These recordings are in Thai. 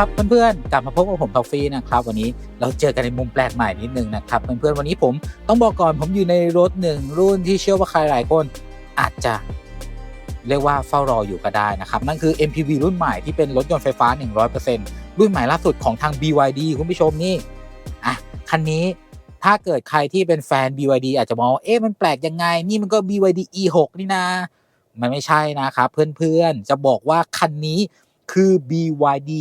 วัสดีครับเพื่อนๆกลับมาพบกับผมทอฟฟี่นะครับวันนี้เราเจอกันในมุมแปลกใหม่นิดนึงนะครับเพื่อนๆวันนี้ผมต้องบอกก่อนผมอยู่ในรถหนึ่งรุ่นที่เชื่อว่าใครหลายคนอาจจะเรียกว่าเฝ้ารออยู่ก็ได้นะครับนั่นคือ MPV รุ่นใหม่ที่เป็นรถยนต์ไฟฟ้า 100%รุ่นใหม่ล่าสุดของทาง BYD คุณผู้ชมนี่อะคันนี้ถ้าเกิดใครที่เป็นแฟน BYD อาจจะมองเอ๊ะมันแปลกยังไง นี่มันก็ BYD E6 นี่นะ มันไม่ใช่นะครับเพื่อนๆจะบอกว่าคันนี้คือ BYD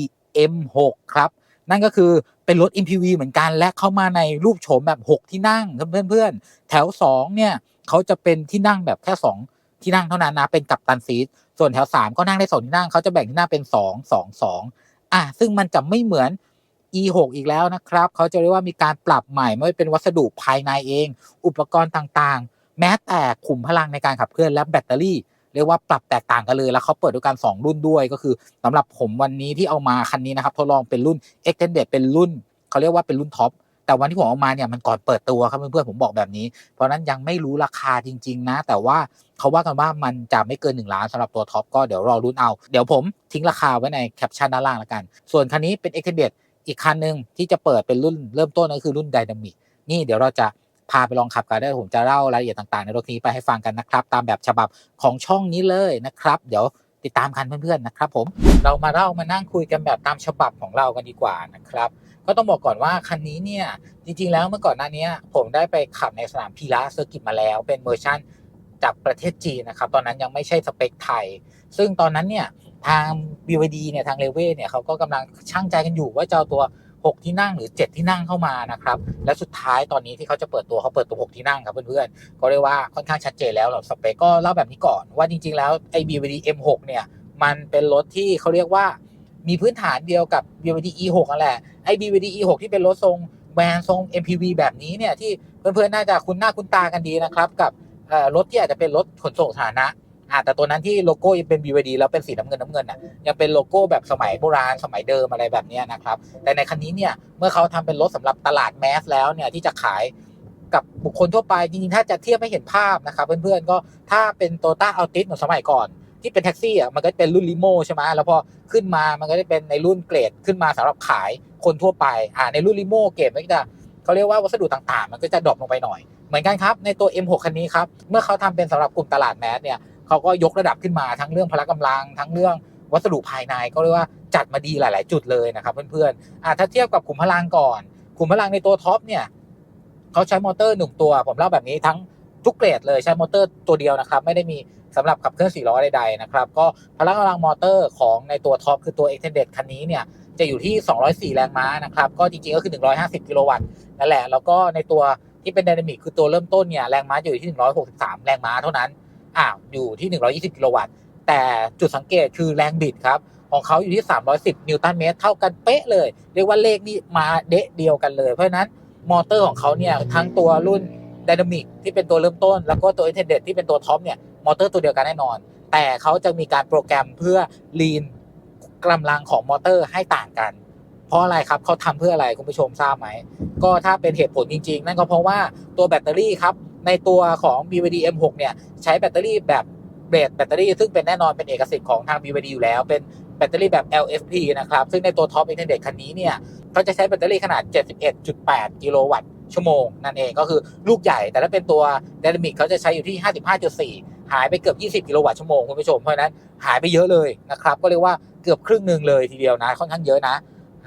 M6 ครับนั่นก็คือเป็นรถ MPV เหมือนกันและเข้ามาในรูปโฉมแบบ 6 ที่นั่งเพื่อนๆแถว 2 เนี่ยเขาจะเป็นที่นั่งแบบแค่ 2 ที่นั่งเท่านั้นนะเป็นกัปตันซีทส่วนแถว 3 ก็นั่งได้2ที่นั่งเขาจะแบ่งที่นั่งเป็น 2 2 2อะซึ่งมันจะไม่เหมือน E6 อีกแล้วนะครับเขาจะเรียกว่ามีการปรับใหม่ไม่ว่าเป็นวัสดุภายในเอง อุปกรณ์ต่างๆ แม้แต่ขุมพลังในการขับเคลื่อนและแบตเตอรี่ เรียกว่าปรับแตกต่างกันเลย แล้วเขาเปิดด้วยกัน2รุ่นด้วยก็คือสำหรับผมวันนี้ที่เอามาคันนี้นะครับทดลองเป็นรุ่น Extended เป็นรุ่นเขาเรียกว่าเป็นรุ่นท็อปแต่วันที่ผมเอามาเนี่ยมันก่อนเปิดตัวครับเพื่อนๆผมบอกแบบนี้ เพราะนั้นยังไม่รู้ราคาจริง ๆ นะ แต่ว่าเขาว่ากันว่ามันจะไม่เกิน 1 ล้านสำหรับตัวท็อปก็เดี๋ยวรอรุ่นเอา เดี๋ยวผมทิ้งราคาไว้ในแคปชั่นด้านล่างแล้วกัน ส่วนคันนี้เป็น Extended อีกคันหนึ่งที่จะเปิดเป็นรุ่นเริ่มต้นก็คือรุ่น Dynamic นี่เดี๋ยวเราจะ พาไปลองขับกันได้ผมจะเล่ารายละเอียดต่างๆ ในรถนี้ไปให้ฟังกันนะครับ ตามแบบฉบับของช่องนี้เลยนะครับ เดี๋ยวติดตามกันเพื่อนๆนะครับผมเรามาเล่ามานั่งคุยกันแบบตามฉบับของเรากันดีกว่านะครับก็ต้องบอกก่อนว่าคันนี้เนี่ยจริงๆแล้วเมื่อก่อนหน้านี้ผมได้ไปขับในสนามพีระเซอร์กิตมาแล้ว เป็นเวอร์ชั่นจากประเทศจีนนะครับ ตอนนั้นยังไม่ใช่สเปคไทย ซึ่งตอนนั้นเนี่ยทาง BYD เนี่ยทางเลเว่เนี่ยเขาก็กำลังช่างใจกันอยู่ว่าจะเอาตัว 6 ที่นั่งหรือ 7 ที่นั่งเข้ามานะครับ และสุดท้ายตอนนี้ที่เขาจะเปิดตัวเขาเปิดตัว 6 ที่นั่งครับเพื่อนๆ ก็เรียกว่าค่อนข้างชัดเจนแล้วสำหรับสเปคก็เล่าแบบนี้ก่อนว่าจริงๆ แล้วไอ้ BYD M6 เนี่ยมันเป็นรถที่เขาเรียกว่ามีพื้นฐานเดียวกับ BYD E6 นั่นแหละไอ้ BYD E6 ที่เป็นรถทรงแวนทรง MPV แบบนี้เนี่ยที่เพื่อนๆ น่าจะคุ้นหน้าคุ้นตากันดีนะครับกับรถที่อาจจะเป็นรถขนส่งสาธารณะ อ่าแต่ตัวนั้นที่โลโก้ยังเป็น BYD แล้วเป็นสีน้ำเงินน้ำเงินอะยังเป็นโลโก้แบบสมัยโบราณสมัยเดิมอะไรแบบนี้นะครับ แต่ในคันนี้เนี่ยเมื่อเขาทำเป็นรถสำหรับตลาดแมสแล้วเนี่ยที่จะขายกับบุคคลทั่วไปจริงๆ ถ้าจะเทียบให้เห็นภาพนะครับเพื่อนๆ ก็ถ้าเป็นโตต้าอัลติสของสมัยก่อน ที่เป็นแท็กซี่อะมันก็เป็นรุ่นลิโมใช่ไหมแล้วพอขึ้นมามันก็จะเป็นในรุ่นเกรดขึ้นมาสำหรับขายคนทั่วไปอ่าในรุ่นลิโมเกรดมันก็จะเขาเรียกว่าวัสดุต่างๆ มันก็จะดรอปลงไปหน่อย เหมือนกันครับในตัว M6 คันนี้ครับเมื่อเขาทำเป็นสำหรับกลุ่มตลาดแมสเนี่ย เขาก็ยกระดับขึ้นมาทั้งเรื่องพละกำลัง ทั้งเรื่องวัสดุภายในก็เรียกว่าจัดมาดีหลาย ๆ จุดเลยนะครับเพื่อนๆอ่าถ้าเทียบกับขุมพลังก่อนขุมพลังในตัวท็อปเนี่ยเขาใช้มอเตอร์หนึ่งตัว ผมเล่าแบบนี้ทั้งทุกเกรดเลยใช้มอเตอร์ตัวเดียวนะครับ ไม่ได้มีสำหรับขับเคลื่อน4ล้อใดๆนะครับ ก็พละกำลังมอเตอร์ของในตัวท็อปคือตัว Extended คันนี้เนี่ยจะอยู่ที่ 204 แรงม้านะครับ ก็จริงๆก็คือ 150 กิโลวัตต์นั่นแหละ แล้วก็ในตัวที่เป็นไดนามิกคือตัวเริ่มต้นเนี่ยแรงม้าอยู่ที่ 163 แรงม้าเท่านั้น อ่าอยู่ที่ 120 กิโลวัตต์ แต่จุดสังเกตคือแรงบิดครับ ของเขาอยู่ที่ 310 นิวตันเมตร เท่ากันเป๊ะเลย เรียกว่าเลขนี่มาเดะเดียวกันเลย เพราะฉะนั้นมอเตอร์ของเขาเนี่ยทั้งตัวรุ่นไดนามิกที่เป็นตัวเริ่มต้น แล้วก็ตัว i n t e n d e d ที่เป็นตัวท็อปเนี่ยมอเตอร์ตัวเดียวกันแน่นอน แต่เขาจะมีการโปรแกรมเพื่อลีนกำลังของมอเตอร์ให้ต่างกัน เพราะอะไรครับเขาทำเพื่ออะไรคุณผู้ชมทราบไหม ก็ถ้าเป็นเหตุผลจริง ๆ นั่นก็เพราะว่าตัวแบตเตอรี่ครับในตัวของ BYD M6 เนี่ยใช้แบตเตอรี่แบบเบรดแบตเตอรี่ซึ่งเป็นแน่นอนเป็นเอกสิทธิ์ของทาง BYD อยู่แล้ว เป็นแบตเตอรี่แบบ LFP นะครับ ซึ่งในตัวท็อปอินเทอร์เน็ตคันนี้เนี่ยเขาจะใช้แบตเตอรี่ขนาด 71.8 กิโลวัตต์ชั่วโมง นั่นเองก็คือลูกใหญ่ แต่ถ้าเป็นตัว Dynamic เขาจะใช้อยู่ที่ 55.4 หายไปเกือบ 20 กิโลวัตต์ชั่วโมงคุณผู้ชมเพราะนั้นหายไปเยอะเลยนะครับ ก็เรียกว่าเกือบครึ่งหนึ่งเลยทีเดียวนะค่อนข้างเยอะนะ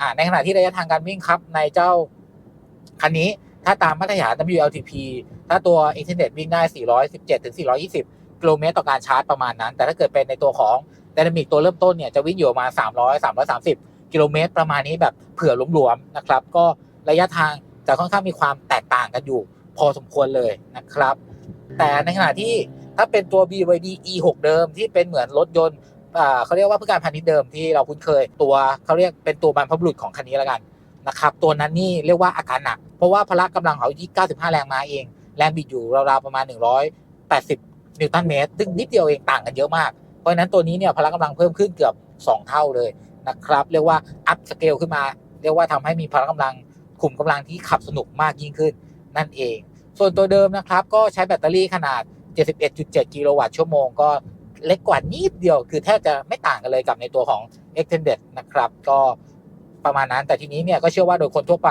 อ่าในขณะที่ระยะทางการวิ่งครับ ในเจ้าคันนี้ถ้าตามมาตรฐาน WLTP ถ้าตัว Internet วิ่งได้ 417ถึง420 กิโลเมตรต่อการชาร์จประมาณนั้น แต่ถ้าเกิดเป็นในตัวของ Dynamic ตัวเริ่มต้นเนี่ยจะวิ่งอยู่ประมาณ300 330 กิโลเมตร ประมาณนี้แบบเผื่อหลวมๆนะครับ ก็ระยะทางจะค่อนข้างมีความแตกต่างกันอยู่ พอสมควรเลยนะครับ แต่ในขณะที่ถ้าเป็นตัว BYD E6 เดิมที่เป็นเหมือนรถยนต์ เขาเรียกว่าเพื่อการพาณิชย์เดิมที่เราคุ้นเคย ตัวเขาเรียกเป็นตัวบรรพบุรุษของคันนี้แล้วกันนะครับตัวนั้นนี่เรียกว่าอาการหนัก เพราะว่าพละกำลังเขาที่ 95 แรงม้าเอง แรงบิดอยู่ราวๆประมาณ 180 นิวตันเมตร ซึ่งนิดเดียวเองต่างกันเยอะมาก เพราะฉะนั้นตัวนี้เนี่ยพละกำลังเพิ่มขึ้นเกือบ 2 เท่าเลยนะครับเรียกว่าอัพสเกลขึ้นมา เรียกว่าทำให้มีพละกำลังขุมกำลังที่ขับสนุกมากยิ่งขึ้นนั่นเอง ส่วนตัวเดิมนะครับก็ใช้แบตเตอรี่ขนาด 71.7 กิโลวัตต์ชั่วโมงก็ เล็กกว่านิดเดียว คือแทบจะไม่ต่างกันเลยกับในตัวของ Extended นะครับ ก็ประมาณนั้นแต่ทีนี้เนี่ยก็เชื่อว่าโดยคนทั่วไป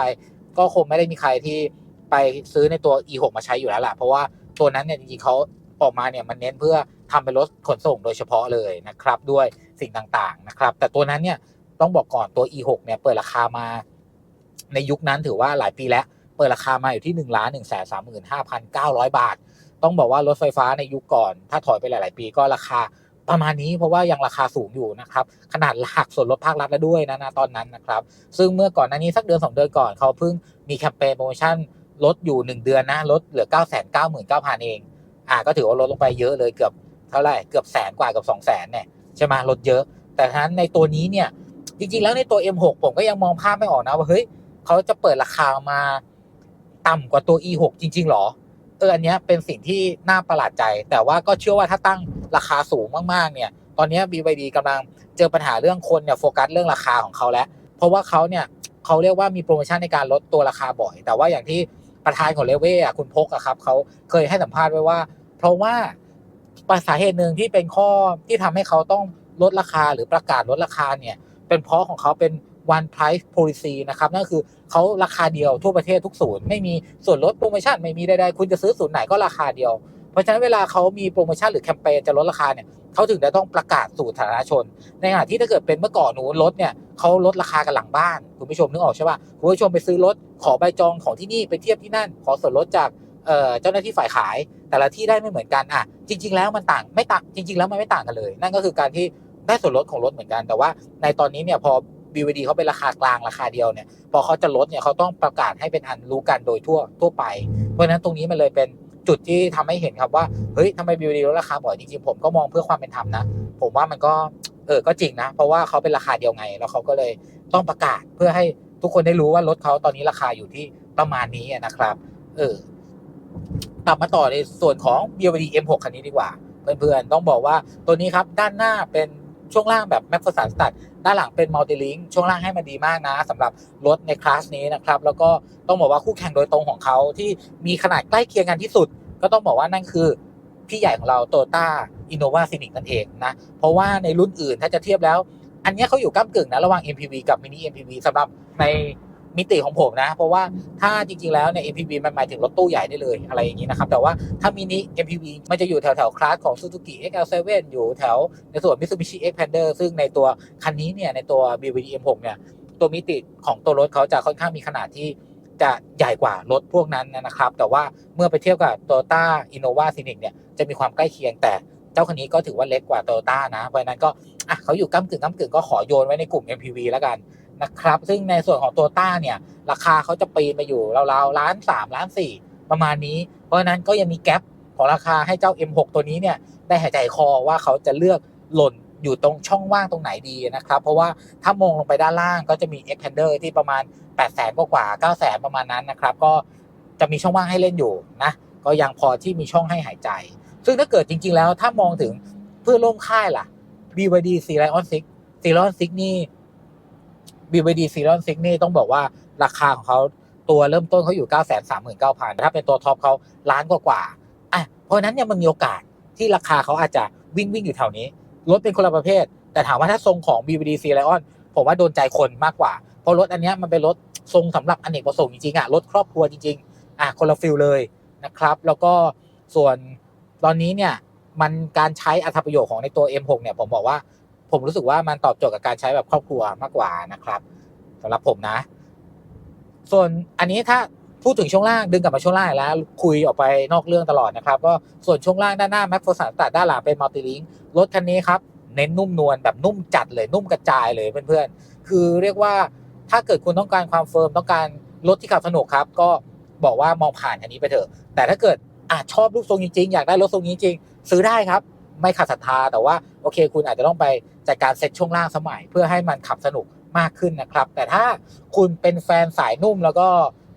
ก็คงไม่ได้มีใครที่ไปซื้อในตัว e6 มาใช้อยู่แล้วล่ะ เพราะว่าตัวนั้นเนี่ยจริงๆเขาออกมาเนี่ยมันเน้นเพื่อทำเป็นรถขนส่งโดยเฉพาะเลยนะครับ ด้วยสิ่งต่างๆนะครับ แต่ตัวนั้นเนี่ยต้องบอกก่อนตัว e6 เนี่ยเปิดราคามา ในยุคนั้นถือว่าหลายปีแล้ว เปิดราคามาอยู่ที่1นึ่งล้านหนึ่งแสนสามหมื่นห้าพันเก้าร้อยบาท ต้องบอกว่ารถไฟฟ้าในยุคก่อน ถ้าถอยไปหลาย ๆ ปีก็ราคาประมาณนี้เพราะว่ายังราคาสูงอยู่นะครับ ขนาดหักส่วนลดภาครัฐแล้วด้วยนะนะตอนนั้นนะครับ ซึ่งเมื่อก่อนหน้านี้สักเดือน 2 เดือนก่อนเขาเพิ่งมีแคมเปญโปรโมชั่นลดอยู่ 1 เดือนนะลดเหลือ 9 9 9 0 0 0 เอง อ่าก็ถือว่าลดลงไปเยอะเลยเกือบเท่าไหร่เกือบแสนกว่ากับ2 0 0 0 0เนี่ยใช่ไหมลดเยอะ แต่ทั้นในตัวนี้เนี่ยจริง ๆ แล้วในตัว M6 ผมก็ยังมองภาพไม่ออกนะว่าเฮ้ยเขาจะเปิดราคามาต่ำกว่าตัว E6 จริง ๆ หรอ เอออันนี้เป็นสิ่งที่น่าประหลาดใจ แต่ว่าก็เชื่อว่าถ้าตั้งราคาสูงมากๆเนี่ย ตอนนี้ BYD กำลังเจอปัญหาเรื่องคนเนี่ยโฟกัสเรื่องราคาของเขาแล้ว เพราะว่าเขาเนี่ยเขาเรียกว่ามีโปรโมชั่นในการลดตัวราคาบ่อย แต่ว่าอย่างที่ประธานของเลเว่อะคุณพกอะครับเขาเคยให้สัมภาษณ์ไว้ว่า เพราะว่าสาเหตุหนึ่งที่เป็นข้อที่ทำให้เขาต้องลดราคาหรือประกาศลดราคาเนี่ย เป็นเพราะของเขาเป็น one price policy นะครับนั่นคือเขาราคาเดียวทั่วประเทศทุกศูนย์ไม่มีส่วนลดโปรโมชั่นไม่มีใดๆคุณจะซื้อศูนย์ไหนก็ราคาเดียว เพราะฉะนั้นเวลาเขามีโปรโมชั่นหรือแคมเปญจะลดราคาเนี่ยเขาถึงจะต้องประกาศสู่สาธารณชน ในขณะที่ถ้าเกิดเป็นเมื่อก่อนหนูรถเนี่ยเขาลดราคากันหลังบ้านคุณผู้ชมนึกออกใช่ป่ะคุณผู้ชมไปซื้อรถขอใบจองของที่นี่ไปเทียบที่นั่น ขอส่วนลดจากเอ่อเจ้าหน้าที่ฝ่ายขาย แต่ละที่ได้ไม่เหมือนกันอะจริง ๆ แล้วมันต่างไม่ต่างจริง ๆ แล้วมันไม่ต่างกันเลย นั่นก็คือการที่ได้ส่วนลดของรถเหมือนกันแต่ว่าในตอนนี้เนี่ยพอ BVD เขาเป็นราคากลางราคาเดียวเนี่ยพอเขาจะลดเนี่ยเขาต้องประกาศให้เป็นอันรู้กันโดยทั่วทั่วไป เพราะฉะนั้นตรงนี้มันเลยเป็นจุดที่ทำให้เห็นครับว่าเฮ้ยทำไม BVD ลดราคาบ่อยจริงๆผมก็มองเพื่อความเป็นธรรมนะ ผมว่ามันก็เออก็จริงนะ เพราะว่าเขาเป็นราคาเดียวไง แล้วเขาก็เลยต้องประกาศเพื่อให้ทุกคนได้รู้ว่ารถเขาตอนนี้ราคาอยู่ที่ประมาณนี้นะครับ เออกลับมาต่อในส่วนของ BYD M6 คันนี้ดีกว่า เพื่อนๆ ต้องบอกว่าตัวนี้ครับ ด้านหน้าเป็นช่วงล่างแบบ m a c p h e r s o n Stud ด้านหลังเป็นมัลติลิงช่วงล่างให้มันดีมากนะสำหรับรถในคลาสนี้นะครับ แล้วก็ต้องบอกว่าคู่แข่งโดยตรงของเขาที่มีขนาดใกล้เคียงกันที่สุด ก็ต้องบอกว่านั่นคือพี่ใหญ่ของเราโตต้าอินโนวาซินิกนั่นเองนะ เพราะว่าในรุ่นอื่นถ้าจะเทียบแล้ว อันนี้เขาอยู่ก้ากึ่งนะระหว่าง MPV กับ Mini MPV สำหรับใน มิติของผมนะ เพราะว่าถ้าจริงๆแล้วเนี่ย MPV มันหมายถึงรถตู้ใหญ่ได้เลยอะไรอย่างนี้นะครับ แต่ว่าถ้ามินิ MPV มันจะอยู่แถวแถวๆคลาสของ Suzuki XL7 อยู่แถวในส่วน Mitsubishi Xpander ซึ่งในตัวคันนี้เนี่ยในตัว BYD M6 เนี่ยตัวมิติของตัวรถเขาจะค่อนข้างมีขนาดที่จะใหญ่กว่ารถพวกนั้นนะครับ แต่ว่าเมื่อไปเทียบกับ Toyota Innova Scenic เนี่ยจะมีความใกล้เคียงแต่เจ้าคันนี้ก็ถือว่าเล็กกว่า Toyota นะ เพราะฉะนั้นก็อะเขาอยู่ก้ากึ่งก้ากึ่งก็ขอโยนไว้ในกลุ่ม MPV แล้วกัน นะครับ ซึ่งในส่วนของ Toyota เนี่ย ราคาเขาจะปีนไปอยู่ราวๆล้านสามล้านสี่ประมาณนี้ เพราะฉะนั้นก็ยังมีแกลบของราคาให้เจ้า M6 ตัวนี้เนี่ยได้หายใจคอว่าเขาจะเลือกหล่นอยู่ตรงช่องว่างตรงไหนดีนะครับ เพราะว่าถ้ามองลงไปด้านล่างก็จะมี Xpander ที่ประมาณ 8 0 0 0 0 0กว่า9 0 0 0 0ประมาณนั้นนะครับ ก็จะมีช่องว่างให้เล่นอยู่นะก็ยังพอที่มีช่องให้หายใจ ซึ่งถ้าเกิดจริง ๆ แล้วถ้ามองถึงเพื่อนร่วมค่ายล่ะ BYD C Lion 6 C Lion 6นี่ BYD C Lion 6นี่ต้องบอกว่าราคาของเขาตัวเริ่มต้นเขาอยู่ 9 3 9 0 0 0 ถ้าเป็นตัวท็อปเขาล้านกว่าๆอะเพราะนั้นเนี่ยมันมีโอกาสที่ราคาเขาอาจจะวิ่งวิ่งอยู่แถวนี้รถเป็นคนละประเภท แต่ถามว่าถ้าทรงของ BVD C Lion ผมว่าโดนใจคนมากกว่า เพราะรถอันนี้มันเป็นรถทรงสำหรับอเนกประสงค์จริงๆอะรถครอบครัวจริงๆอะคนละฟิลเลยนะครับ แล้วก็ส่วนตอนนี้เนี่ยมันการใช้อัตประโยชน์ของในตัว M6 เนี่ยผมบอกว่า ผมรู้สึกว่ามันตอบโจทย์กับการใช้แบบครอบครัวมากกว่านะครับสำหรับผมนะ ส่วนอันนี้ถ้าพูดถึงช่วงล่างดึงกลับมาช่วงล่างแล้วคุยออกไปนอกเรื่องตลอดนะครับก็ส่วนช่วงล่างด้านหน้าแม็กโฟสันตัดด้านหลังเป็นมัลติลิงรถคันนี้ครับเน้นนุ่มนวลแบบนุ่มจัดเลยนุ่มกระจายเลยเพื่อนๆคือเรียกว่าถ้าเกิดคุณต้องการความเฟิร์มต้องการรถที่ขับสนุกครับ ก็บอกว่ามองผ่านอันนี้ไปเถอะ แต่ถ้าเกิดอชอบรูปทรงจริงๆ อยากได้รถทรงนี้จริงๆซื้อได้ครับ ไม่ขัดศรัทธา แต่ว่าโอเค คุณอาจจะต้องไปจัดการเซ็ตช่วงล่างสมัย เพื่อให้มันขับสนุกมากขึ้นนะครับ แต่ถ้าคุณเป็นแฟนสายนุ่มแล้วก็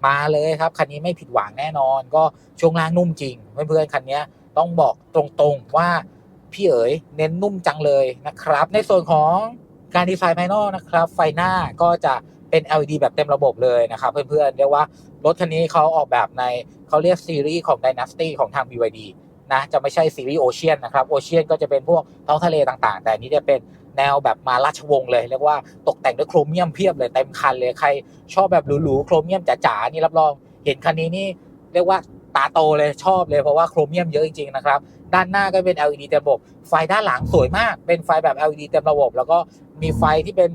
มาเลยครับ คันนี้ไม่ผิดหวังแน่นอน ก็ช่วงล่างนุ่มจริงเพื่อนๆคันนี้ต้องบอกตรงๆว่าพี่เอ๋ยเน้นนุ่มจังเลยนะครับ ในส่วนของการดีไซน์ภายนอกนะครับ ไฟหน้าก็จะเป็น LED แบบเต็มระบบเลยนะครับ เพื่อนๆเรียกว่ารถคันนี้เขาออกแบบในเขาเรียกซีรีส์ของ Dynasty ของทาง BYD นะจะไม่ใช่ซีรีส์โอเชียนนะครับโอเชียนก็จะเป็นพวกท้องทะเลต่างๆ แต่นนี้จะเป็นแนวแบบมาราชวงศ์เลยเรียกว่าตกแต่งด้วยโครเมียมเพียบเลยเต็มคันเลยใครชอบแบบหรูๆโครเมียมจ๋าๆนี่รับรอง เห็นคันนี้นี่เรียกว่าตาโตเลยชอบเลยเพราะว่าโครเมียมเยอะจริงๆนะครับด้านหน้าก็เป็น LED เต็มระบบไฟด้านหลังสวยมาก เป็นไฟแบบ LED เต็มระบบ แล้วก็มีไฟที่เป็น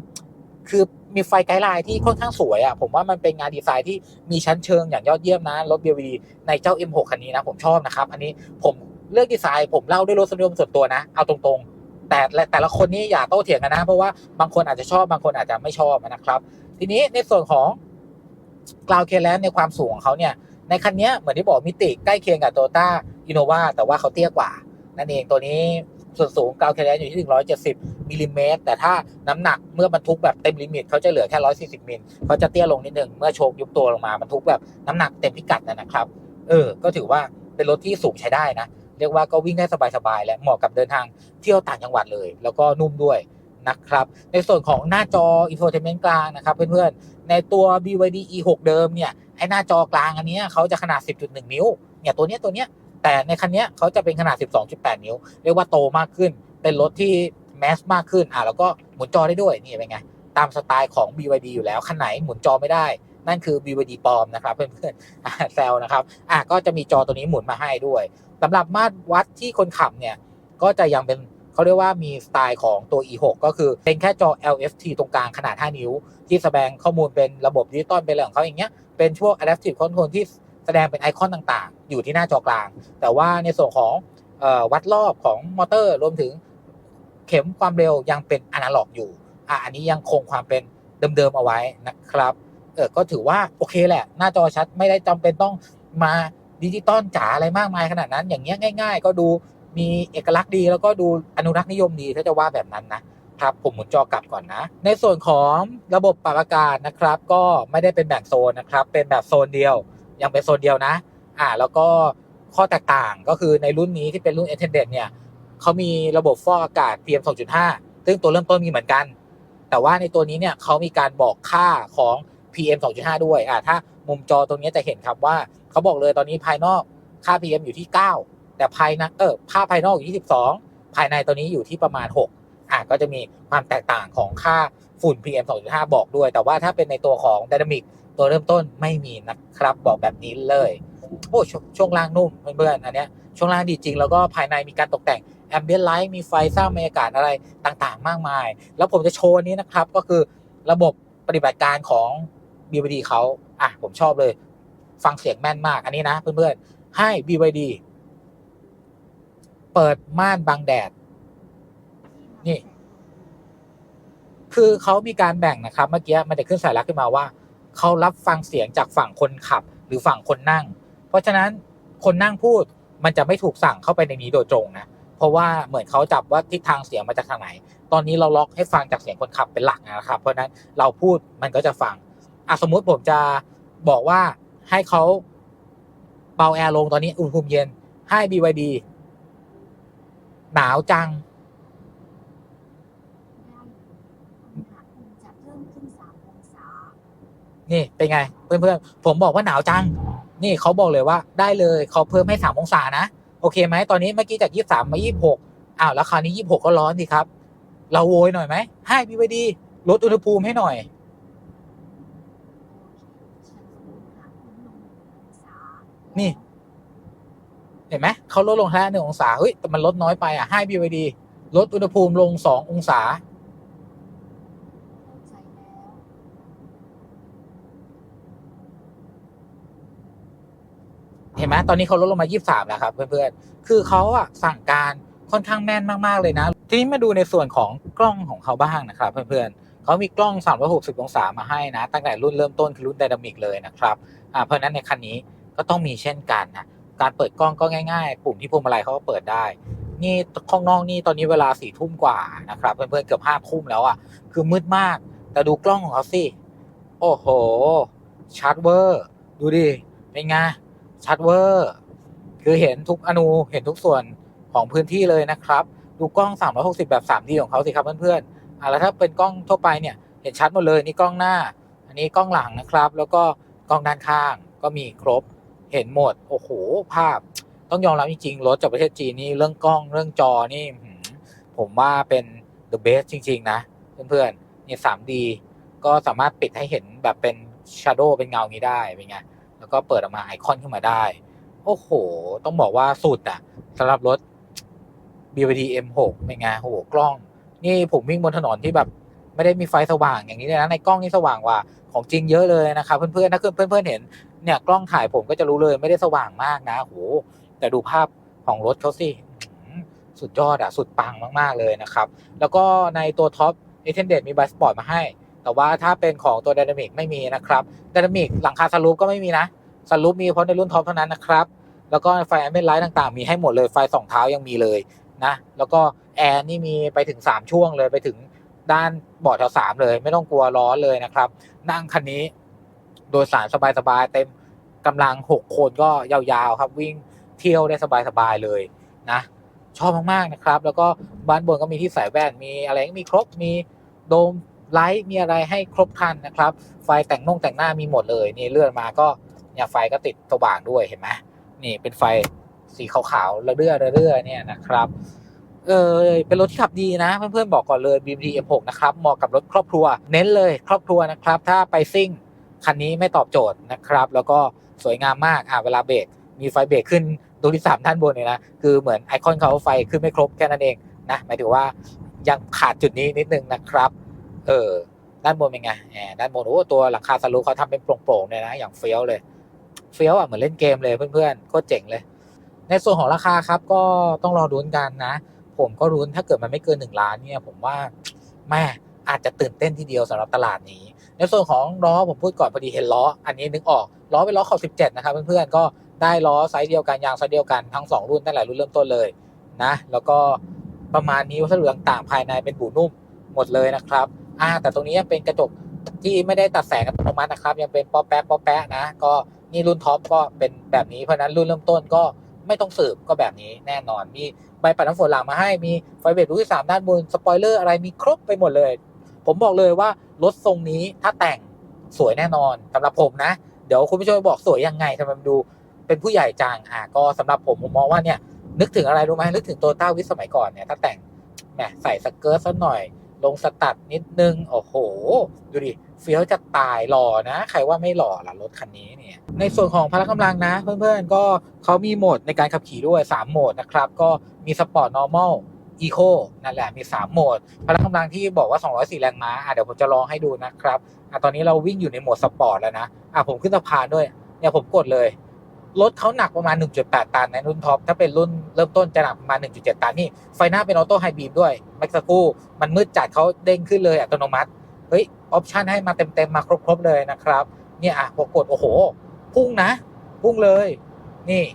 คือ มีไฟไกด์ไลน์ที่ค่อนข้างสวยอะผมว่ามันเป็นงานดีไซน์ที่มีชั้นเชิงอย่างยอดเยี่ยมนะรถ BYD ในเจ้า M6 คันนี้นะผมชอบนะครับ อันนี้ผมเลือกดีไซน์ ผมเล่าด้วยรสนิยมส่วนตัวนะ เอาตรงๆ แต่แต่ละคนนี่อย่าโต้เถียงกันนะ เพราะว่าบางคนอาจจะชอบบางคนอาจจะไม่ชอบนะครับ ทีนี้ในส่วนของกราวเคแลนในความสูงของเขาเนี่ยในคันนี้เหมือนที่บอกมิติใกล้เคียงกับโตต้าอินโนวาแต่ว่าเขาเตี้ยกว่า นั่นเองตัวนี้ ส่วนสูงกาวเคลนอยู่ที่ 170มิลลิเมตรแต่ถ้าน้ำหนักเมื่อบรรทุกแบบเต็มลิมิตเขาจะเหลือแค่ 140มิลเขาจะเตี้ยลงนิดหนึ่งเมื่อโชคยุบตัวลงมาบรรทุกแบบน้ำหนักเต็มพิกัดนะครับ เออ ก็ถือว่าเป็นรถที่สูงใช้ได้นะ เรียกว่าก็วิ่งได้สบายๆและเหมาะกับเดินทางเที่ยวต่างจังหวัดเลย แล้วก็นุ่มด้วยนะครับ ในส่วนของหน้าจอ infotainment กลางนะครับเพื่อนๆ ในตัว BYD E6 เดิมเนี่ยไอหน้าจอกลางอันนี้เขาจะขนาด 10.1 นิ้ว เนี่ยตัวเนี้ยตัวเนี้ย แต่ในคันนี้เขาจะเป็นขนาด 12.8 นิ้ว เรียกว่าโตมากขึ้น เป็นรถที่แมสมากขึ้นอะแล้วก็หมุนจอได้ด้วยนี่เป็นไง ตามสไตล์ของ BYD อยู่แล้วคันไหนหมุนจอไม่ได้ นั่นคือ BYD ปลอมนะครับเพื่อนๆแซวนะครับอะก็จะมีจอตัวนี้หมุนมาให้ด้วยสำหรับมาตรวัดที่คนขับเนี่ยก็จะยังเป็นเขาเรียกว่ามีสไตล์ของตัว E6 ก็คือเป็นแค่จอ LFT ตรงกลางขนาด 5 นิ้ว ที่แสดงข้อมูลเป็นระบบดิจิตอลเป็นอะไรของเขาอย่างเงี้ยเป็นพวก adaptive control ที่ สดงเป็นไอคอนต่างๆ อยู่ที่หน้าจอกลาง แต่ว่าในส่วนของออวัดรอบของมอเตอร์รวมถึงเข็มความเร็วยังเป็นอนาล็อกอยู่อะอันนี้ยังคงความเป็นเดิมๆเอาไว้นะครับเออก็ถือว่าโอเคแหละ หน้าจอชัดไม่ได้จำเป็นต้องมาดิจิตอลจ๋าอะไรมากมายขนาดนั้น อย่างเงี้ยง่าย ๆ ก็ดูมีเอกลักษณ์ดีแล้วก็ดูอนุรักษ์นิยมดีถ้าจะว่าแบบนั้นนะครับผมหมุนจอกลับก่อนนะ ในส่วนของระบบปรับอากาศนะครับ ก็ไม่ได้เป็นแบ่งโซนนะครับ เป็นแบบโซนเดียว ยังเป็นโซนเดียวนะ อ่า แล้วก็ข้อแตกต่างก็คือในรุ่นนี้ที่เป็นรุ่น a t t e n d a n t เนี่ยเขามีระบบฟอกอากาศ PM 2.5 ซึ่งตัวเริ่มต้นมีเหมือนกัน แต่ว่าในตัวนี้เนี่ยเขามีการบอกค่าของ PM 2.5 ด้วย อ่า ถ้ามุมจอตรงนี้จะเห็นครับว่าเขาบอกเลยตอนนี้ภายนอกค่า PM อยู่ที่ 9 แต่ภายในเออค่าภายนอกอยู่ที่ 12 ภายในตัวนี้อยู่ที่ประมาณ 6 อะก็จะมีความแตกต่างของค่าฝุ่น PM 2.5 บอกด้วย แต่ว่าถ้าเป็นในตัวของ Dynamic ตัวเริ่มต้นไม่มีนะครับบอกแบบนี้เลยโอ้ชช่วงล่างนุ่มเพื่อนๆอันเนี้ยช่วงล่างดีจริงแล้วก็ภายในมีการตกแต่ง Ambient Light มีไฟสร้างบรรยากาศอะไรต่างๆ มากมาย แล้วผมจะโชว์นี้นะครับ ก็คือระบบปฏิบัติการของ BYD เขาอะผมชอบเลย ฟังเสียงแม่นมากอันนี้นะเพื่อนๆให้ BYD เปิดม่านบังแดด นี่ คือเขามีการแบ่งนะครับ เมื่อกี้มันจะขึ้นสายลักขึ้นมาว่า เขารับฟังเสียงจากฝั่งคนขับหรือฝั่งคนนั่ง เพราะฉะนั้นคนนั่งพูดมันจะไม่ถูกสั่งเข้าไปในนี้โดยตรงนะเพราะว่าเหมือนเขาจับว่าทิศทางเสียงมาจากทางไหน ตอนนี้เราล็อกให้ฟังจากเสียงคนขับเป็นหลักนะครับ เพราะนั้นเราพูดมันก็จะฟังอะสมมุติผมจะบอกว่าให้เขาเบาแอร์ลงตอนนี้อุณหภูมิเย็นให้ BYD หนาวจัง จะเพิ่มขึ้น3องศา นี่เป็นไง เพื่อนๆ ผมบอกว่าหนาวจัง นี่เขาบอกเลยว่าได้เลยเขาเพิ่มให้สามองศานะ โอเคไหมตอนนี้เมื่อกี้จากยี่สามมายี่หกอ้าวแล้วคราวนี้ยี่หกก็ร้อนสิครับ เราโวยหน่อยไหมให้บีวดีลดอุณหภูมิให้หน่อย นี่เห็นไหมเขาลดลงแค่หนึ่งองศาเฮ้ยแต่มันลดน้อยไปอะให้บีวดีลดอุณหภูมิลงสององศาเข้าใจแล้ว เห็ นไหมตอนนี้เขาลดลงมา 23 แล้วครับ เพื่อนๆ คือเขาอะสั่งการค่อนข้างแม่นมาก ๆ เลยนะ ทีนี้มาดูในส่วนของกล้องของเขาบ้างนะครับ เพื่อนๆเขามีกล้อง 360 องศามาให้นะ ตั้งแต่รุ่นเริ่มต้นคือรุ่นไดนามิกเลยนะครับอ่าเพราะนั้นในคันนี้ก็ต้องมีเช่นกันนะการเปิดกล้องก็ง่ายๆ ปุ่มที่พวงมาลัยเขาก็เปิดได้ นี่ข้างนอกนี่ตอนนี้เวลาสี่ทุ่มกว่านะครับ เพื่อนๆเกือบห้าทุ่มแล้วอะคือมืดมาก แต่ดูกล้องของเขาสิ โอ้โห ชัดเวอร์ ดูดิ เป็นไง ชัดเวอร์คือเห็นทุกอนูเห็นทุกส่วนของพื้นที่เลยนะครับ ดูกล้อง 360 แบบ 3D ของเขาสิครับเพื่อนๆอะแล้วถ้าเป็นกล้องทั่วไปเนี่ยเห็นชัดหมดเลยนี่กล้องหน้า อันนี้กล้องหลังนะครับ แล้วก็กล้องด้านข้างก็มีครบเห็นหมดโอ้โหภาพ ต้องยอมรับจริงๆรถจากประเทศจีนนี่เรื่องกล้องเรื่องจอนี่ผมว่าเป็น the best จริง ๆ นะ เพื่อนๆนี่ 3D ก็สามารถปิดให้เห็นแบบเป็น shadow เป็นเงางี้ได้เป็นไง แล้วก็เปิดออกมาไอคอนขึ้นมาได้ โอ้โห ต้องบอกว่าสุดอะสำหรับรถ BYD M6 เป็นไงโอ้โหกล้อง นี่ผมวิ่งบนถนนที่แบบไม่ได้มีไฟสว่างอย่างนี้เลยนะในกล้องนี่สว่างกว่าของจริงเยอะเลยนะครับเพื่อนๆถ้าเพื่อนๆเห็นเนี่ยกล้องถ่ายผมก็จะรู้เลยไม่ได้สว่างมากนะโหแต่ดูภาพของรถเขาสิสุดยอดอะสุดปังมาก ๆ เลยนะครับ แล้วก็ในตัวท็อปเอเทนเดมีบัสปอร์ตมาให้ แต่ว่าถ้าเป็นของตัว d y นามิกไม่มีนะครับ d y นามิกหลังคาสลูปก็ไม่มีนะสลูปมีเฉพาะในรุ่นท็อปเท่านั้นนะครับ แล้วก็ไฟแอมเบนไลท์ต่างๆ มีให้หมดเลยไฟสองเท้ายังมีเลยนะแล้วก็แอร์นี่มีไปถึง 3 ช่วงเลยไปถึงด้านเบาะแถวสามเลย ไม่ต้องกลัวร้อนเลยนะครับ นั่งคันนี้โดยสารสบายๆเต็มกำลัง 6 คนก็ยาวๆครับวิ่งเที่ยวได้สบายๆเลยนะชอบมากๆนะครับ แล้วก็บ้านบนก็มีที่ใส่แว่นมีอะไรก็มีครบมีโดม ไลท์มีอะไรให้ครบครันนะครับ ไฟแต่งน่งแต่งหน้ามีหมดเลย นี่เลื่อนมาก็เนี่ยไฟก็ติดสว่างด้วยเห็นไหมนี่เป็นไฟสีขาวๆระเรื่อระเรื่อเนี่ยนะครับเออเป็นรถที่ขับดีนะ เพื่อนๆบอกก่อนเลย BMD M6 นะครับเหมาะกับรถครอบครัว เน้นเลยครอบครัวนะครับ ถ้าไปซิ่งคันนี้ไม่ตอบโจทย์นะครับ แล้วก็สวยงามมากอ่าเวลาเบรกมีไฟเบรกขึ้นตรงที่สามด้านบนเนี่ยนะ คือเหมือนไอคอนเขาไฟขึ้นไม่ครบแค่นั้นเองนะหมายถึงว่ายังขาดจุดนี้นิดนึงนะครับ เออ ด้านบนเป็นไงแหมด้านบนโอ้ตัวหลังคาสลูเขาทำเป็นโปร่งๆเลยนะ อย่างเฟี้ยวเลย เฟี้ยวอะเหมือนเล่นเกมเลยเพื่อนๆ โคตรเจ๋งเลย ในส่วนของราคาครับก็ต้องรอดุนกันนะ ผมก็รุ้นถ้าเกิดมันไม่เกินหนึ่งล้านเนี่ย ผมว่าแม่อาจจะตื่นเต้นทีเดียวสำหรับตลาดนี้ ในส่วนของล้อผมพูดก่อนพอดีเห็นล้อ อันนี้นึกออกล้อเป็นล้อขอบ17 นะครับเพื่อนๆก็ได้ล้อไซส์เดียวกันยางไซส์เดียวกันทั้ง 2 รุ่นตั้งแต่รุ่นเริ่มต้นเลยนะ แล้วก็ประมาณนี้วัสดุต่างๆ ภายในเป็นบูนุ่มหมดเลยนะครับ อ่า แต่ตรงนี้ยังเป็นกระจกที่ไม่ได้ตัดแสงอัตโนมัตินะครับ ยังเป็นป๊อปแป๊ะป๊อปแป๊ะนะก็นี่รุ่นท็อปก็เป็นแบบนี้เพราะนั้นรุ่นเริ่มต้นก็ไม่ต้องสืบก็แบบนี้แน่นอน มีใบปัดน้ำฝนหลังมาให้มีไฟเบรกรุ่นที่สามด้านบนสปอยเลอร์อะไรมีครบไปหมดเลย ผมบอกเลยว่ารถทรงนี้ถ้าแต่งสวยแน่นอนสำหรับผมนะ เดี๋ยวคุณผู้ชมบอกสวยยังไงทำไมมันดูเป็นผู้ใหญ่จังอะก็สำหรับผมผมมองว่าเนี่ยนึกถึงอะไรรู้ไหมนึกถึงโตต้าวิสสมัยก่อนเนี่ยถ้าแต่งแหมใส่สเกิร์ตสักหน่อย ลงสตัดนิดนึง โอ้โห ดูดิเฟี้ยวจะตายหล่อนะ ใครว่าไม่หล่อล่ะรถคันนี้เนี่ย ในส่วนของพละกำลังนะ เพื่อนๆ ก็เขามีโหมดในการขับขี่ด้วย 3 โหมดนะครับ ก็มีสปอร์ต normal eco นั่นแหละมี 3 โหมด พละกำลังที่บอกว่า 204 แรงม้าอะเดี๋ยวผมจะลองให้ดูนะครับอะตอนนี้เราวิ่งอยู่ในโหมดสปอร์ตแล้วนะอะผมขึ้นสะพานด้วยเนี่ยผมกดเลย รถเขาหนักประมาณ 1.8 ตันในรุ่นท็อป ถ้าเป็นรุ่นเริ่มต้นจะหนักประมาณ 1.7 ตันนี่ ไฟหน้าเป็นออโต้ไฮบีมด้วย เมื่อสักครู่มันมืดจัดเขาเด้งขึ้นเลยอัตโนมัติเฮ้ยออปชันให้มาเต็มๆมาครบๆเลยนะครับ เนี่ยอะพอกดโอ้โห พุ่งนะ พุ่งเลย นี่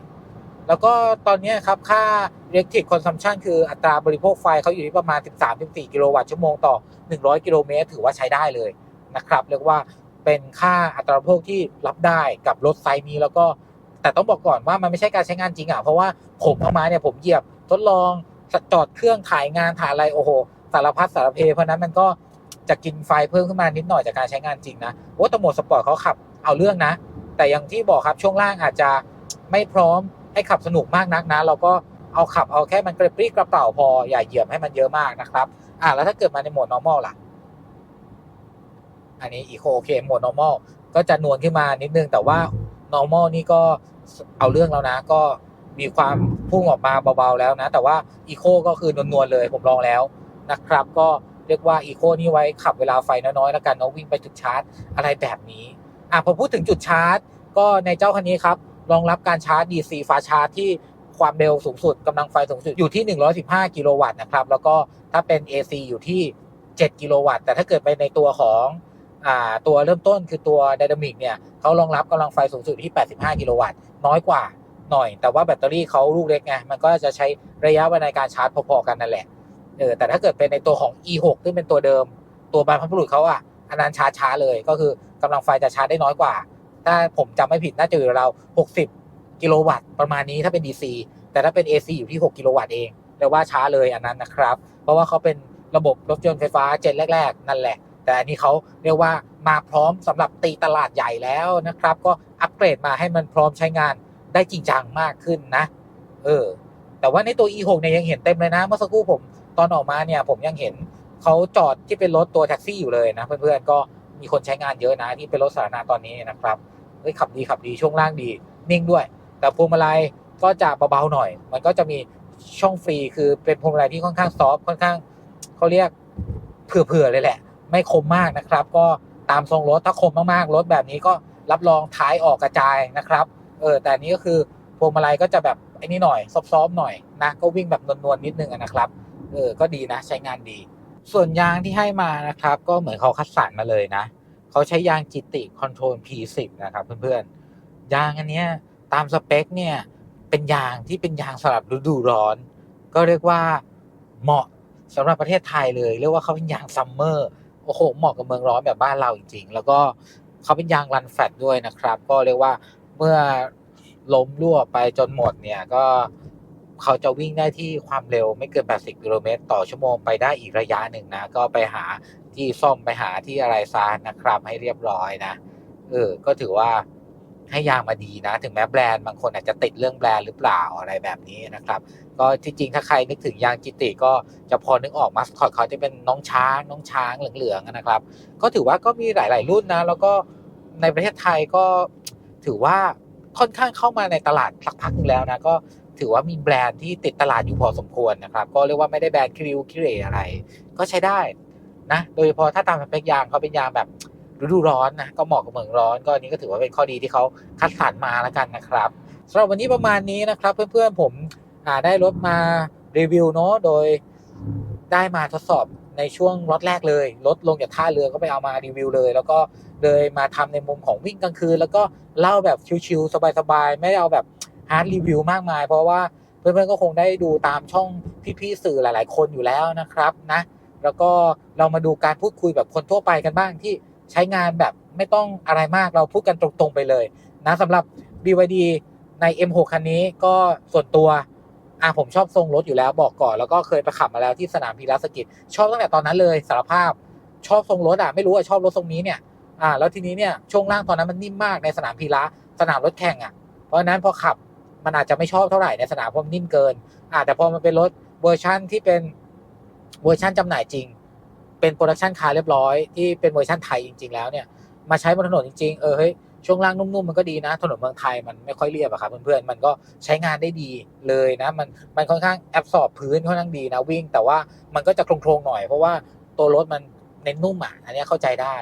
แล้วก็ตอนนี้ครับ ค่า electric consumption คืออัตราบริโภคไฟเขาอยู่ที่ประมาณ 13-14 กิโลวัตต์ชั่วโมงต่อ 100 กิโลเมตร ถือว่าใช้ได้เลยนะครับ เรียกว่าเป็นค่าอัตราบริโภคที่รับได้กับรถไซส์นี้แล้วก็ แต่ต้องบอกก่อนว่ามันไม่ใช่การใช้งานจริงอะเพราะว่าผมเอามาเนี่ยผมเหยียบทดลอง จอดเครื่องถ่ายงานถ่ายอะไรโอ้โห สารพัดสารเพ เพราะนั้นมันก็จะกินไฟเพิ่มขึ้นมานิดหน่อยจากการใช้งานจริงนะโอ้ต่โหมดสปอร์ตเขาขับเอาเรื่องนะ แต่อย่างที่บอกครับช่วงล่างอาจจะไม่พร้อมให้ขับสนุกมากนักนะ เราก็เอาขับเอาแค่มันกระปรี้กระเป๋าพออย่าเหยียบให้มันเยอะมากนะครับอ่าแล้วถ้าเกิดมาในโหมด normal ล่ะ อันนี้อีโคโอเคโหมด normal ก็จะนวลขึ้นมานิดนึงแต่ว่า normal นี่ก็เอาเรื่องแล้วนะ ก็มีความ พุ่งออกมาเบาๆแล้วนะ แต่ว่า eco ก็คือนวลๆเลยผมลองแล้วนะครับ ก็เรียกว่า eco นี่ไว้ขับเวลาไฟน้อยๆแล้วกันเนาะวิ่งไปจุดชาร์จอะไรแบบนี้อะพอพูดถึงจุดชาร์จ ก็ในเจ้าคันนี้ครับรองรับการชาร์จ DC ฟ้าชาร์จที่ความเร็วสูงสุดกำลังไฟสูงสุดอยู่ที่ 115 กิโลวัตต์นะครับ แล้วก็ถ้าเป็น AC อยู่ที่ 7 กิโลวัตต์ แต่ถ้าเกิดไปในตัวของอ่าตัวเริ่มต้นคือตัว Dynamic เนี่ยเขารองรับกำลังไฟสูงสุดที่ 85 กิโลวัตต์ น้อยกว่า หน่อย แต่ว่าแบตเตอรี่เขาลูกเล็กไงมันก็จะใช้ระยะเวลาในการชาร์จพอๆกันนั่นแหละเออแต่ถ้าเกิดเป็นในตัวของ E6 ซึ่งเป็นตัวเดิม ตัวบรรพบุรุษเขาอะอันนั้นชาร์จช้าเลยก็คือกำลังไฟจะชาร์จได้น้อยกว่า ถ้าผมจำไม่ผิดน่าจะอยู่ราว60 กิโลวัตต์ประมาณนี้ถ้าเป็น DC แต่ถ้าเป็น AC อยู่ที่ 6 กิโลวัตต์เองเรียกว่าช้าเลยอันนั้นนะครับ เพราะว่าเขาเป็นระบบรถยนต์ไฟฟ้าเจนแรก ๆ นั่นแหละ แต่อันนี้เขาเรียกว่ามาพร้อมสำหรับตีตลาดใหญ่แล้วนะครับ ก็อัปเกรดมาให้มันพร้อมใช้งาน ได้จริงจังมากขึ้นนะ เออ แต่ว่าในตัว E6 เนี่ยยังเห็นเต็มเลยนะ เมื่อสักครู่ผมตอนออกมาเนี่ย ผมยังเห็นเขาจอดที่เป็นรถตัวแท็กซี่อยู่เลยนะเพื่อนๆก็มีคนใช้งานเยอะนะที่เป็นรถสาธารณะตอนนี้นะครับเฮ้ยขับดีขับดีช่วงล่างดี นิ่งด้วย แต่พวงมาลัยก็จะเบาๆหน่อย มันก็จะมีช่องฟรีคือเป็นพวงมาลัยที่ค่อนข้างซอฟค่อนข้างเขาเรียกเผื่อๆเลยแหละ ไม่คมมากนะครับ ก็ตามทรงรถถ้าคมมากๆรถแบบนี้ก็รับรองท้ายออกกระจายนะครับ เออแต่นี้ก็คือพวงมาลัยก็จะแบบไอ้นี่หน่อยซอฟๆหน่อยนะก็วิ่งแบบนวลๆนิดนึงนะครับเออก็ดีนะใช้งานดี ส่วนยางที่ให้มานะครับ ก็เหมือนเขาคัดสรรมาเลยนะเขาใช้ยางจิติคอนโทรล P10 นะครับเพื่อนๆยางอันเนี้ยตามสเปคเนี่ยเป็นยางที่เป็นยางสำหรับฤดูร้อน ก็เรียกว่าเหมาะสำหรับประเทศไทยเลยเรียกว่าเขาเป็นยางซัมเมอร์โอ้โหเหมาะกับเมืองร้อนแบบบ้านเราจริงๆ แล้วก็เขาเป็นยางรันแฟตด้วยนะครับ ก็เรียกว่า เมื่อล้มรั่วไปจนหมดเนี่ยก็เขาจะวิ่งได้ที่ความเร็วไม่เกิน 80 กิโลเมตรต่อชั่วโมงไปได้อีกระยะหนึ่งนะ ก็ไปหาที่ซ่อมไปหาที่อะไรซานะครับ ให้เรียบร้อยนะ เออ ก็ถือว่าให้ยางมาดีนะ ถึงแม้แบรนด์บางคนอาจจะติดเรื่องแบรนด์หรือเปล่าอะไรแบบนี้นะครับ ก็ที่จริงถ้าใครนึกถึงยางจิติก็จะพอนึกออกมาสคอตเขาจะเป็นน้องช้างน้องช้างเหลืองๆนะครับ ก็ถือว่าก็มีหลาย ๆ รุ่นนะ แล้วก็ในประเทศไทยก็ ถือว่าค่อนข้างเข้ามาในตลาดสักพักนึงแล้วนะก็ถือว่ามีแบรนด์ที่ติดตลาดอยู่พอสมควรนะครับ ก็เรียกว่าไม่ได้แบรนด์คิริวคิเรอะไร ก็ใช้ได้นะ โดยเฉพาะถ้าตามสเปคยางเขาเป็นยางแบบฤดูร้อนนะก็เหมาะกับเมืองร้อน ก็อันนี้ก็ถือว่าเป็นข้อดีที่เขาคัดสรรมาแล้วกันนะครับสำหรับวันนี้ประมาณนี้นะครับ เพื่อนๆผมอ่าได้รถมารีวิวเนาะโดยได้มาทดสอบ ในช่วงรถแรกเลยรถลงจากท่าเรือก็ไปเอามารีวิวเลย แล้วก็เลยมาทำในมุมของวิ่งกลางคืน แล้วก็เล่าแบบชิวๆสบายๆ ไม่ได้เอาแบบฮาร์ดรีวิวมากมาย เพราะว่าเพื่อนๆก็คงได้ดูตามช่องพี่ๆสื่อหลาย ๆ คนอยู่แล้วนะครับนะ แล้วก็เรามาดูการพูดคุยแบบคนทั่วไปกันบ้างที่ใช้งานแบบไม่ต้องอะไรมากเราพูดกันตรงๆไปเลยนะสำหรับ BYD ใน M6 คันนี้ก็ส่วนตัว อะผมชอบทรงรถอยู่แล้วบอกก่อนแล้วก็เคยไปขับมาแล้วที่สนามพีรัสกิจชอบตั้งแต่ตอนนั้นเลยสารภาพชอบทรงรถอะไม่รู้ว่าชอบรถทรงนี้เนี่ยอ่าแล้วทีนี้เนี่ยช่วงล่างตอนนั้นมันนิ่มมากในสนามพีระสนามรถแข่งอะ เพราะฉะนั้นพอขับมันอาจจะไม่ชอบเท่าไหร่ในสนามเพราะมันนิ่มเกินอ่าแต่พอมันเป็นรถเวอร์ชั่นที่เป็นเวอร์ชั่นจำหน่ายจริง เป็นโปรดักชันคาร์เรียบร้อยที่เป็นเวอร์ชันไทยจริง ๆ แล้วเนี่ยมาใช้บนถนนจริงๆเออเฮ้ย ช่วงล่างนุ่มๆมันก็ดีนะ ถนนเมืองไทยมันไม่ค่อยเรียบอะครับเพื่อนๆมันก็ใช้งานได้ดีเลยนะ มันมันค่อนข้างแอบสอบพื้นค่อนข้างดีนะวิ่ง แต่ว่ามันก็จะโครงๆหน่อยเพราะว่าตัวรถมันเน้นนุ่มอะอันนี้เข้าใจได้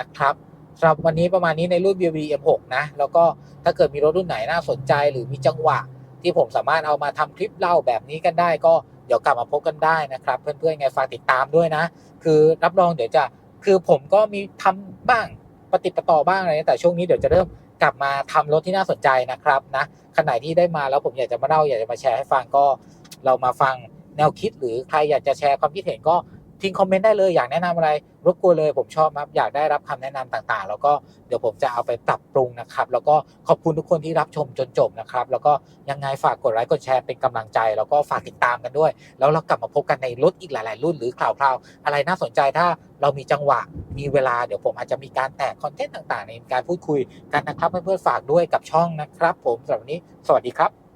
นะครับสำหรับวันนี้ประมาณนี้ในรุ่น BB M6 นะ แล้วก็ถ้าเกิดมีรถรุ่นไหนน่าสนใจหรือมีจังหวะ ที่ผมสามารถเอามาทำคลิปเล่าแบบนี้กันได้ ก็เดี๋ยวกลับมาพบกันได้นะครับ เพื่อนๆไงฝากติดตามด้วยนะ คือรับรองเดี๋ยวจะคือผมก็มีทำบ้าง ปฏิปต่อบ้างอะไรแต่ช่วงนี้เดี๋ยวจะเริ่มกลับมาทำรถที่น่าสนใจนะครับนะขณะที่ได้มาแล้วผมอยากจะมาเล่าอยากจะมาแชร์ให้ฟังก็เรามาฟังแนวคิดหรือใครอยากจะแชร์ความคิดเห็นก็ ทิ้งคอมเมนต์ได้เลยอยากแนะนำอะไรรบกวนเลยผมชอบครับอยากได้รับคำแนะนำต่างๆ แล้วก็เดี๋ยวผมจะเอาไปปรับปรุงนะครับ แล้วก็ขอบคุณทุกคนที่รับชมจนจบนะครับ แล้วก็ยังไงฝากกดไลค์กดแชร์เป็นกำลังใจ แล้วก็ฝากติดตามกันด้วย แล้วเรากลับมาพบกันในรถอีกหลาย ๆ รุ่นหรือข่าวคราวอะไรน่าสนใจถ้าเรามีจังหวะมีเวลาเดี๋ยวผมอาจจะมีการแตกคอนเทนต์ต่างๆ ในการพูดคุยกันนะครับเพื่อนๆฝากด้วยกับช่องนะครับ ผมสำหรับวันนี้สวัสดีครับ